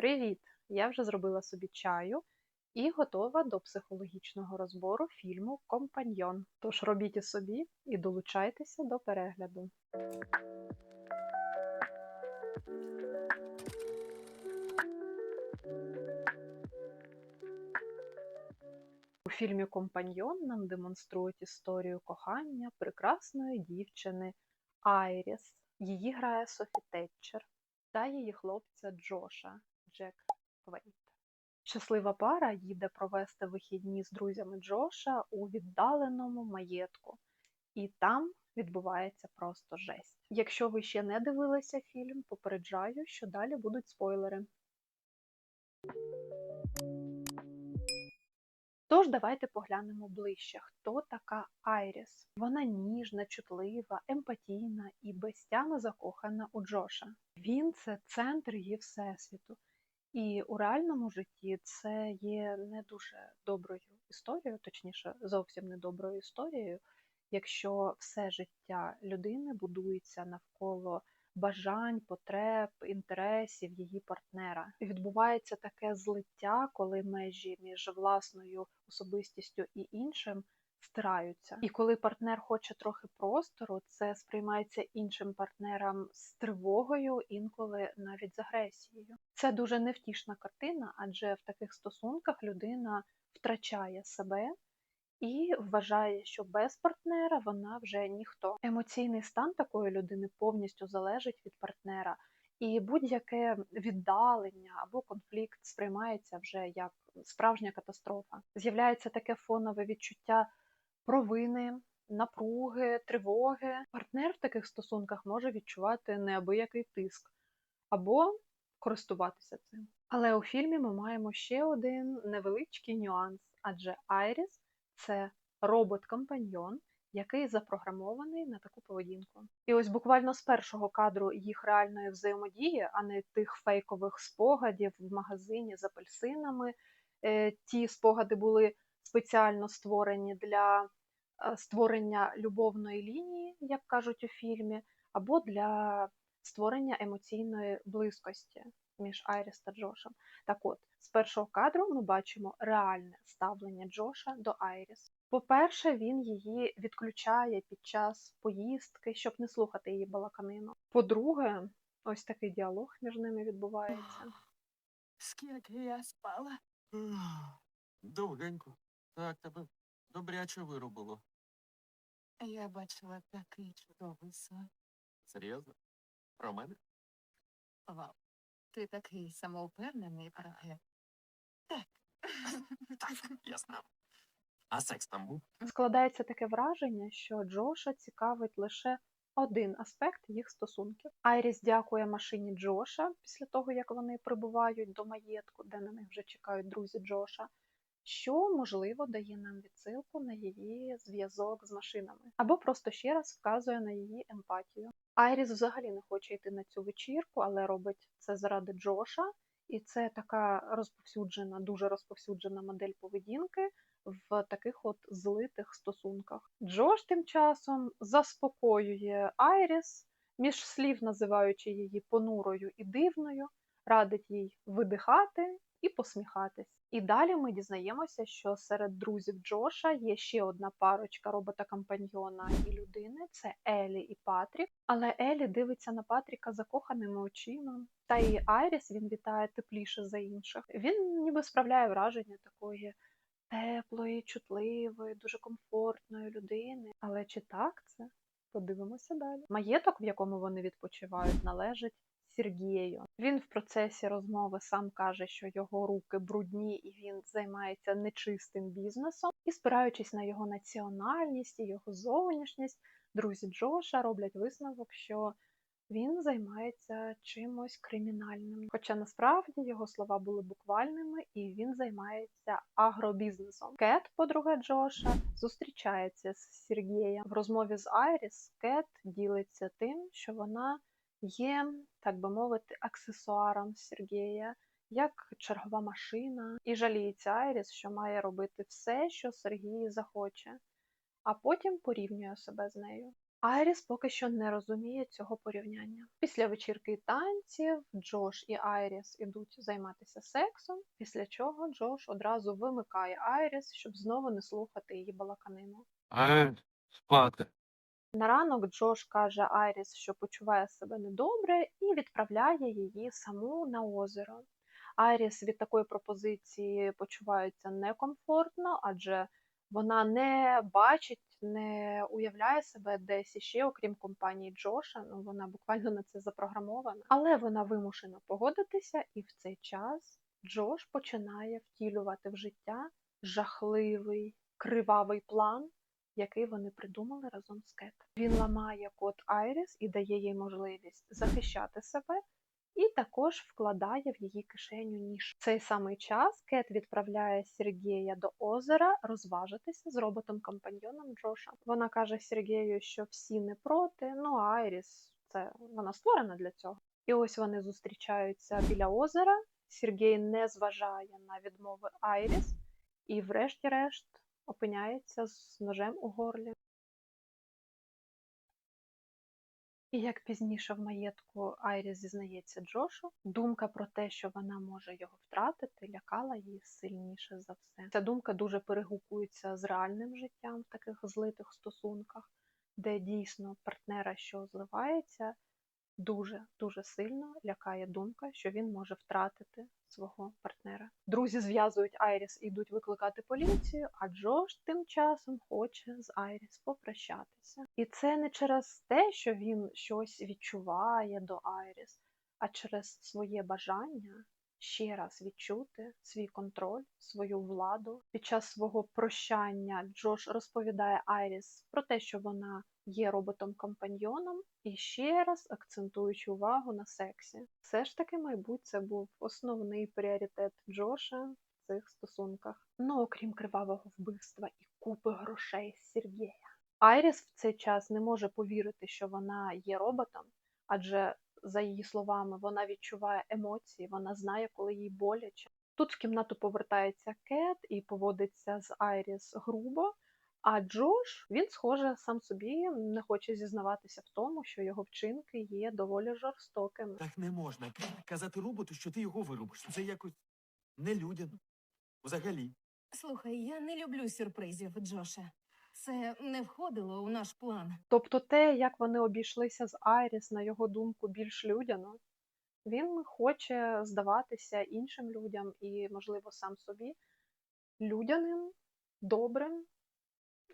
Привіт! Я вже зробила собі чаю і готова до психологічного розбору фільму Компаньйон. Тож робіть і собі і долучайтеся до перегляду. У фільмі Компаньйон нам демонструють історію кохання прекрасної дівчини Айріс. Її грає Софі Тетчер та її хлопця Джоша Джек Квейт. Щаслива пара їде провести вихідні з друзями Джоша у віддаленому маєтку, і там відбувається просто жесть. Якщо ви ще не дивилися фільм, попереджаю, що далі будуть спойлери. Тож давайте поглянемо ближче, хто така Айріс. Вона ніжна, чутлива, емпатійна і без закохана у Джоша. Він це центр її всесвіту. І у реальному житті це є не дуже доброю історією, точніше, зовсім не доброю історією, якщо все життя людини будується навколо бажань, потреб, інтересів її партнера. І Відбувається таке злиття, коли межі між власною особистістю і іншим стираються. І коли партнер хоче трохи простору, це сприймається іншим партнером з тривогою, інколи навіть з агресією. Це дуже невтішна картина, адже в таких стосунках людина втрачає себе і вважає, що без партнера вона вже ніхто. Емоційний стан такої людини повністю залежить від партнера, і будь-яке віддалення або конфлікт сприймається вже як справжня катастрофа. З'являється таке фонове відчуття провини. Напруги, тривоги. Партнер в таких стосунках може відчувати неабиякий тиск або користуватися цим. Але у фільмі ми маємо ще один невеличкий нюанс, адже Айріс це робот-компаньйон, який запрограмований на таку поведінку. І ось буквально з першого кадру їх реальної взаємодії, а не тих фейкових спогадів в магазині з апельсинами. Е, ті спогади були спеціально створені для е, створення любовної лінії, як кажуть у фільмі, або для створення емоційної близькості між Айріс та Джошем. Так от, з першого кадру ми бачимо реальне ставлення Джоша до Айріс. По-перше, він її відключає під час поїздки, щоб не слухати її балаканину. По-друге, ось такий діалог між ними відбувається. Скільки я спала? Довгенько. Так, тебе добряче вирубило. Я бачила такий чудовий сон. Серйозно? Про мене? Вау. Ти такий самовпевнений, правда? Так. Так, ясно. А секс там був? Складається таке враження, що Джоша цікавить лише один аспект їх стосунків. Айріс дякує машині Джоша після того, як вони прибувають до маєтку, де на них вже чекають друзі Джоша, що можливо дає нам відсилку на її зв'язок з машинами, або просто ще раз вказує на її емпатію. Айріс взагалі не хоче йти на цю вечірку, але робить це заради Джоша, і це така розповсюджена, дуже розповсюджена модель поведінки в таких от злитих стосунках. Джош тим часом заспокоює Айріс, між слів називаючи її понурою і дивною, радить їй видихати і посміхатись. І далі ми дізнаємося, що серед друзів Джоша є ще одна парочка робота-компаньйона і людини це Елі і Патрік. Але Елі дивиться на Патріка закоханими очима. Та і Айріс він вітає тепліше за інших. Він ніби справляє враження такої теплої, чутливої, дуже комфортної людини. Але чи так це? Подивимося далі. Маєток, в якому вони відпочивають, належить Сергію. Він в процесі розмови сам каже, що його руки брудні і він займається нечистим бізнесом. І спираючись на його національність і його зовнішність, друзі Джоша роблять висновок, що він займається чимось кримінальним. Хоча насправді його слова були буквальними, і він займається агробізнесом. Кет, подруга Джоша, зустрічається з Сергієм. В розмові з Айріс Кет ділиться тим, що вона є, так би мовити, аксесуаром Сергія. Як чергова машина, і жаліється Айріс, що має робити все, що Сергій захоче, а потім порівнює себе з нею. Айріс поки що не розуміє цього порівняння. Після вечірки танців Джош і Айріс ідуть займатися сексом, після чого Джош одразу вимикає Айріс, щоб знову не слухати її балаканину. А, спати. На ранок Джош каже Айріс, що почуває себе недобре, і відправляє її саму на озеро. Айріс від такої пропозиції почувається некомфортно, адже вона не бачить, не уявляє себе десь іще, окрім компанії Джоша. Ну вона буквально на це запрограмована. Але вона вимушена погодитися, і в цей час Джош починає втілювати в життя жахливий кривавий план, який вони придумали разом з Кет. Він ламає код Айріс і дає їй можливість захищати себе, і також вкладає в її кишеню ніж. В цей самий час Кет відправляє Сергія до озера розважитися з роботом-компаньйоном Джоша. Вона каже Сергію, що всі не проти, ну а Айріс це вона створена для цього. І ось вони зустрічаються біля озера. Сергій не зважає на відмови Айріс і, врешті-решт, опиняється з ножем у горлі. І як пізніше в маєтку Айріс зізнається Джошу, думка про те, що вона може його втратити, лякала її сильніше за все. Ця думка дуже перегукується з реальним життям в таких злитих стосунках, де дійсно партнера, що зливається, дуже дуже сильно лякає думка, що він може втратити свого партнера. Друзі зв'язують Айріс і йдуть викликати поліцію, а Джош тим часом хоче з Айріс попрощатися. І це не через те, що він щось відчуває до Айріс, а через своє бажання ще раз відчути свій контроль, свою владу. Під час свого прощання Джош розповідає Айріс про те, що вона є роботом-компаньйоном, і ще раз акцентуючи увагу на сексі. Все ж таки, мабуть, це був основний пріоритет Джоша в цих стосунках. Ну, окрім кривавого вбивства і купи грошей Сергія. Айріс в цей час не може повірити, що вона є роботом, адже, за її словами, вона відчуває емоції, вона знає, коли їй боляче. Тут в кімнату повертається Кет і поводиться з Айріс грубо. А Джош, він, схоже, сам собі не хоче зізнаватися в тому, що його вчинки є доволі жорстокими. Так не можна. Казати роботу, що ти його вирубиш. Це якось нелюдяно. Взагалі. Слухай, я не люблю сюрпризів, Джоше. Це не входило у наш план. Тобто те, як вони обійшлися з Айріс, на його думку, більш людяно, він хоче здаватися іншим людям і, можливо, сам собі людяним, добрим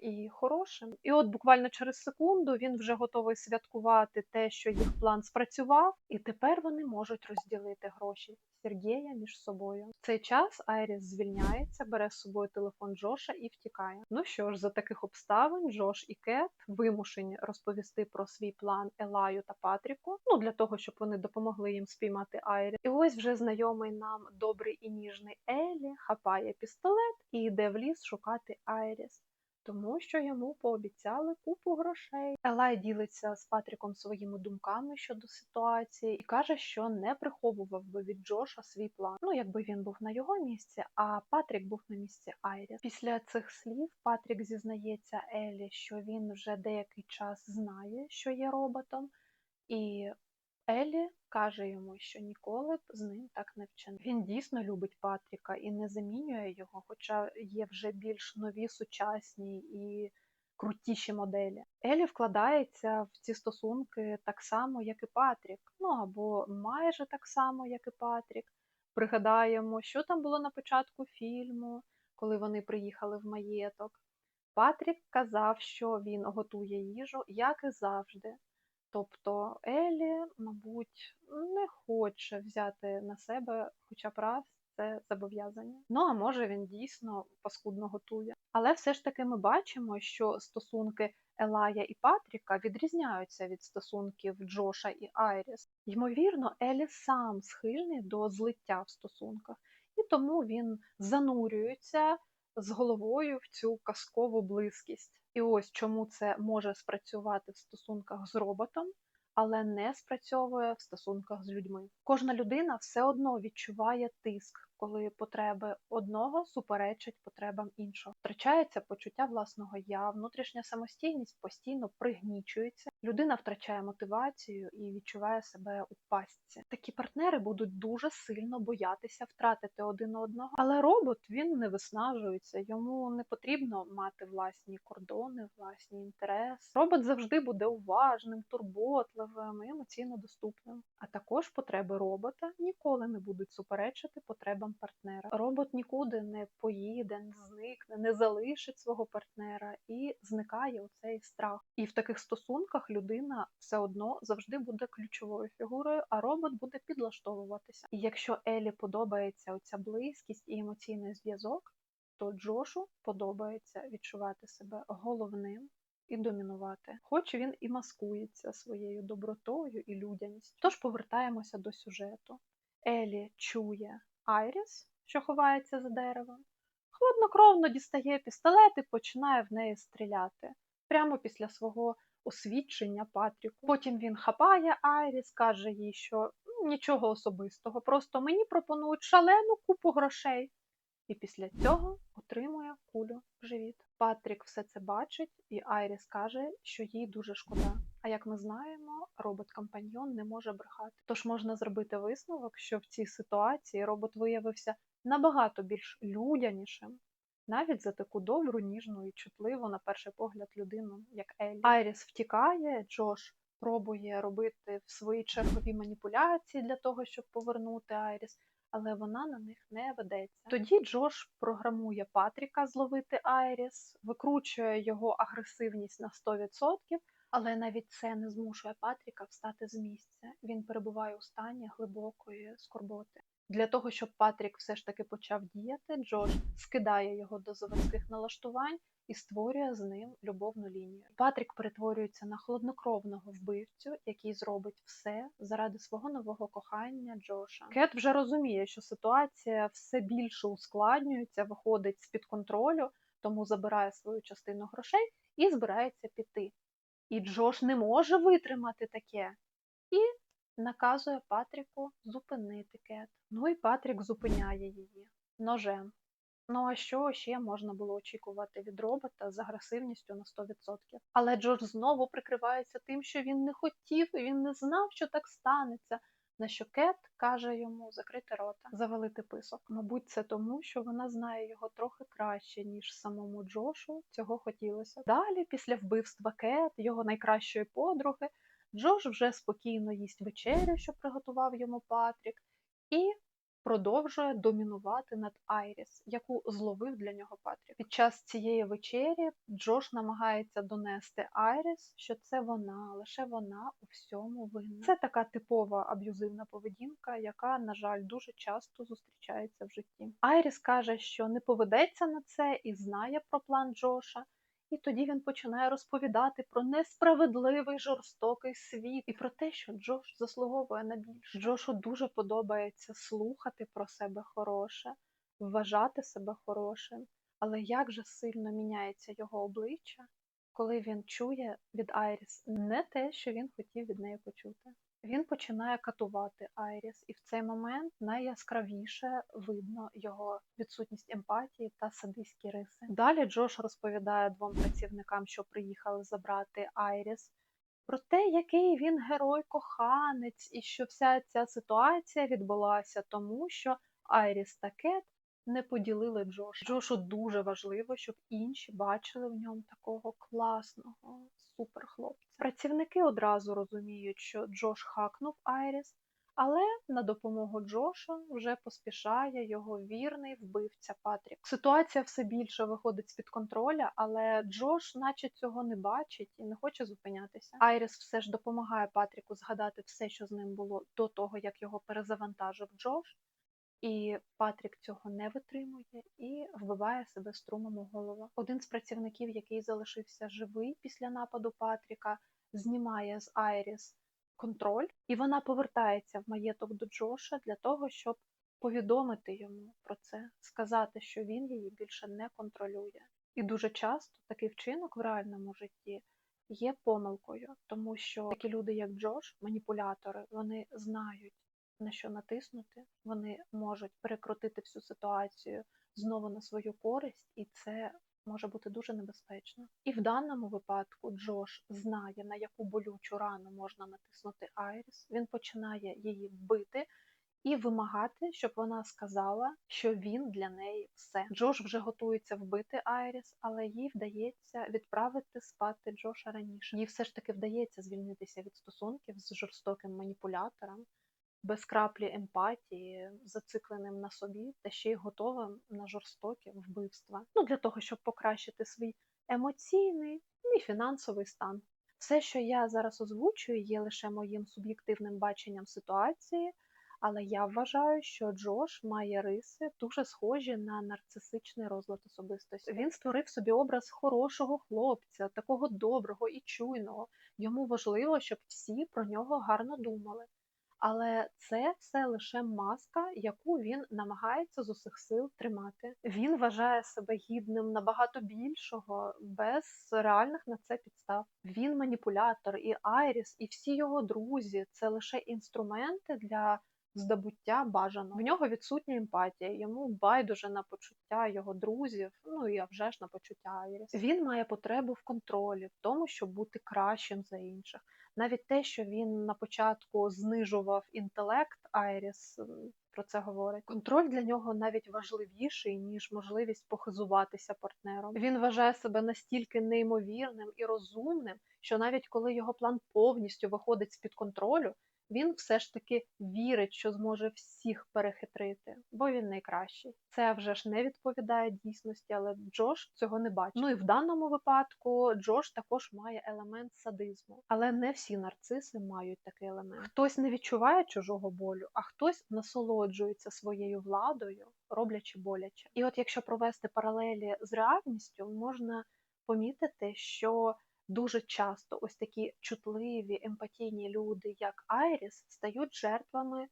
і хорошим. І от буквально через секунду він вже готовий святкувати те, що їх план спрацював, і тепер вони можуть розділити гроші Сергія між собою. В цей час Айріс звільняється, бере з собою телефон Джоша і втікає. Ну що ж, за таких обставин Джош і Кет вимушені розповісти про свій план Елаю та Патріку, ну для того, щоб вони допомогли їм спіймати Айріс. І ось вже знайомий нам добрий і ніжний Елі хапає пістолет і йде в ліс шукати Айріс тому що йому пообіцяли купу грошей. Елай ділиться з Патріком своїми думками щодо ситуації і каже, що не приховував би від Джоша свій план. Ну, якби він був на його місці, а Патрік був на місці Айріс. Після цих слів Патрік зізнається Елі, що він вже деякий час знає, що є роботом, і Елі каже йому, що ніколи б з ним так не вчинив. Він дійсно любить Патріка і не замінює його, хоча є вже більш нові, сучасні і крутіші моделі. Елі вкладається в ці стосунки так само, як і Патрік, ну або майже так само, як і Патрік. Пригадаємо, що там було на початку фільму, коли вони приїхали в маєток. Патрік казав, що він готує їжу, як і завжди. Тобто Елі, мабуть, не хоче взяти на себе, хоча б раз це зобов'язання. Ну а може він дійсно паскудно готує. Але все ж таки ми бачимо, що стосунки Елая і Патріка відрізняються від стосунків Джоша і Айріс. Ймовірно, Елі сам схильний до злиття в стосунках, і тому він занурюється з головою в цю казкову близькість. І ось чому це може спрацювати в стосунках з роботом, але не спрацьовує в стосунках з людьми. Кожна людина все одно відчуває тиск, коли потреби одного суперечать потребам іншого. Втрачається почуття власного я, внутрішня самостійність постійно пригнічується. Людина втрачає мотивацію і відчуває себе у пастці. Такі партнери будуть дуже сильно боятися втратити один одного. Але робот він не виснажується, йому не потрібно мати власні кордони, власні інтереси. Робот завжди буде уважним, турботливим і емоційно доступним. А також потреби робота ніколи не будуть суперечити потребам партнера. Робот нікуди не поїде, не зникне, не залишить свого партнера і зникає оцей страх. І в таких стосунках людина все одно завжди буде ключовою фігурою, а робот буде підлаштовуватися. І якщо Елі подобається оця близькість і емоційний зв'язок, то Джошу подобається відчувати себе головним і домінувати, хоч він і маскується своєю добротою і людяністю. Тож повертаємося до сюжету. Елі чує Айріс, що ховається за деревом, хладнокровно дістає пістолет і починає в неї стріляти прямо після свого освідчення Патріку. Потім він хапає Айріс, каже їй, що нічого особистого, просто мені пропонують шалену купу грошей. І після цього отримує кулю в живіт. Патрік все це бачить, і Айріс каже, що їй дуже шкода. А як ми знаємо, робот-компаньйон не може брехати. Тож можна зробити висновок, що в цій ситуації робот виявився набагато більш людянішим, навіть за таку добру, ніжну і чутливу, на перший погляд, людину, як Еллі. Айріс втікає, Джош пробує робити в свої чергові маніпуляції для того, щоб повернути Айріс, але вона на них не ведеться. Тоді Джош програмує Патріка зловити Айріс, викручує його агресивність на 100%, але навіть це не змушує Патріка встати з місця. Він перебуває у стані глибокої скорботи. Для того, щоб Патрік все ж таки почав діяти, Джош скидає його до заводських налаштувань і створює з ним любовну лінію. Патрік перетворюється на хладнокровного вбивцю, який зробить все заради свого нового кохання Джоша. Кет вже розуміє, що ситуація все більше ускладнюється, виходить з-під контролю, тому забирає свою частину грошей і збирається піти. І Джош не може витримати таке. І наказує Патріку зупинити Кет. Ну і Патрік зупиняє її ножем. Ну а що ще можна було очікувати від робота з агресивністю на 100%? Але Джордж знову прикривається тим, що він не хотів і він не знав, що так станеться. На що Кет каже йому закрити рота, завалити писок. Мабуть, це тому, що вона знає його трохи краще, ніж самому Джошу цього хотілося. Далі, після вбивства Кет, його найкращої подруги, Джош вже спокійно їсть вечерю, що приготував йому Патрік, і продовжує домінувати над Айріс, яку зловив для нього Патрік. Під час цієї вечері Джош намагається донести Айріс, що це вона, лише вона у всьому винна. Це така типова аб'юзивна поведінка, яка, на жаль, дуже часто зустрічається в житті. Айріс каже, що не поведеться на це і знає про план Джоша. І тоді він починає розповідати про несправедливий жорстокий світ і про те, що Джош заслуговує на більше. Джошу дуже подобається слухати про себе хороше, вважати себе хорошим, але як же сильно міняється його обличчя, коли він чує від Айріс не те, що він хотів від неї почути. Він починає катувати Айріс, і в цей момент найяскравіше видно його відсутність емпатії та садистські риси. Далі Джош розповідає двом працівникам, що приїхали забрати Айріс, про те, який він герой-коханець, і що вся ця ситуація відбулася тому, що Айріс та Кет не поділили Джоша. Джошу дуже важливо, щоб інші бачили в ньому такого класного суперхлопця. Працівники одразу розуміють, що Джош хакнув Айріс, але на допомогу Джошу вже поспішає його вірний вбивця Патрік. Ситуація все більше виходить з-під контроля, але Джош, наче цього не бачить і не хоче зупинятися. Айріс все ж допомагає Патріку згадати все, що з ним було до того, як його перезавантажив Джош. І Патрік цього не витримує і вбиває себе струмом у голову. Один з працівників, який залишився живий після нападу Патріка, знімає з Айріс контроль, і вона повертається в маєток до Джоша для того, щоб повідомити йому про це, сказати, що він її більше не контролює. І дуже часто такий вчинок в реальному житті є помилкою, тому що такі люди, як Джош, маніпулятори, вони знають на що натиснути, вони можуть перекрутити всю ситуацію знову на свою користь, і це може бути дуже небезпечно. І в даному випадку Джош знає, на яку болючу рану можна натиснути Айріс. Він починає її бити і вимагати, щоб вона сказала, що він для неї все. Джош вже готується вбити Айріс, але їй вдається відправити спати Джоша раніше. Їй все ж таки вдається звільнитися від стосунків з жорстоким маніпулятором, без краплі емпатії, зацикленим на собі та ще й готовим на жорстокі вбивства. Ну для того, щоб покращити свій емоційний і фінансовий стан. Все, що я зараз озвучую, є лише моїм суб'єктивним баченням ситуації, але я вважаю, що Джош має риси дуже схожі на нарцисичний розлад особистості. Він створив собі образ хорошого хлопця, такого доброго і чуйного. Йому важливо, щоб всі про нього гарно думали. Але це все лише маска, яку він намагається з усіх сил тримати. Він вважає себе гідним набагато більшого, без реальних на це підстав. Він маніпулятор, і Айріс, і всі його друзі це лише інструменти для здобуття бажаного. В нього відсутня емпатія, йому байдуже на почуття його друзів, ну і а вже ж на почуття Айріс. Він має потребу в контролі, в тому, щоб бути кращим за інших. Навіть те, що він на початку знижував інтелект Айріс, про це говорить. Контроль для нього навіть важливіший, ніж можливість похизуватися партнером. Він вважає себе настільки неймовірним і розумним, що навіть коли його план повністю виходить з-під контролю, він все ж таки вірить, що зможе всіх перехитрити, бо він найкращий. Це вже ж не відповідає дійсності, але Джош цього не бачить. Ну і в даному випадку Джош також має елемент садизму, але не всі нарциси мають такий елемент. Хтось не відчуває чужого болю, а хтось насолоджується своєю владою, роблячи боляче. І от якщо провести паралелі з реальністю, можна помітити, що дуже часто ось такі чутливі, емпатійні люди, як Айріс, стають жертвами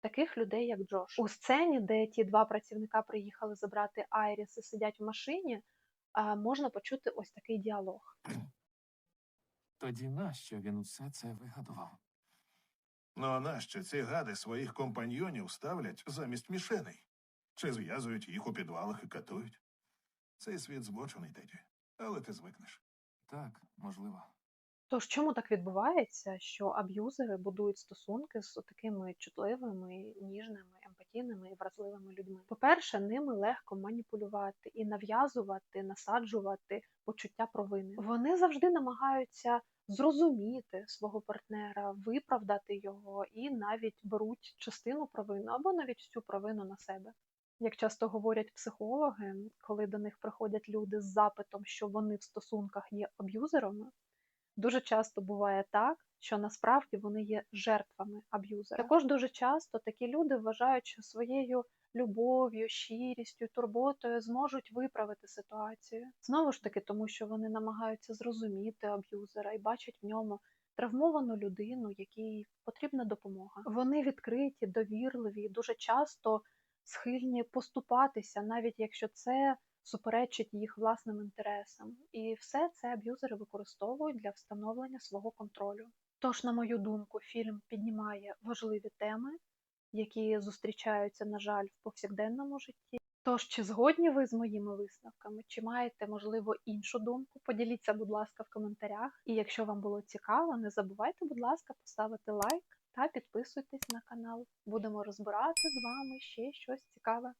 таких людей, як Джош. У сцені, де ті два працівника приїхали забрати Айріс і сидять в машині, можна почути ось такий діалог. Тоді нащо він усе це вигадував? Ну а нащо ці гади своїх компаньйонів ставлять замість мішеней? Чи зв'язують їх у підвалах і катують? Цей світ збочений, Теді, але ти звикнеш. Так, можливо. Тож чому так відбувається, що аб'юзери будують стосунки з такими чутливими, ніжними, емпатійними і вразливими людьми? По-перше, ними легко маніпулювати і нав'язувати, насаджувати почуття провини. Вони завжди намагаються зрозуміти свого партнера, виправдати його і навіть беруть частину провини або навіть всю провину на себе. Як часто говорять психологи, коли до них приходять люди з запитом, що вони в стосунках є аб'юзерами, дуже часто буває так, що насправді вони є жертвами аб'юзера. Також дуже часто такі люди вважають, що своєю любов'ю, щирістю, турботою зможуть виправити ситуацію. Знову ж таки, тому що вони намагаються зрозуміти аб'юзера і бачать в ньому травмовану людину, якій потрібна допомога. Вони відкриті, довірливі, дуже часто схильні поступатися, навіть якщо це суперечить їх власним інтересам. І все це аб'юзери використовують для встановлення свого контролю. Тож, на мою думку, фільм піднімає важливі теми, які зустрічаються, на жаль, в повсякденному житті. Тож, чи згодні ви з моїми висновками, чи маєте, можливо, іншу думку? Поділіться, будь ласка, в коментарях. І якщо вам було цікаво, не забувайте, будь ласка, поставити лайк та підписуйтесь на канал. Будемо розбирати з вами ще щось цікаве.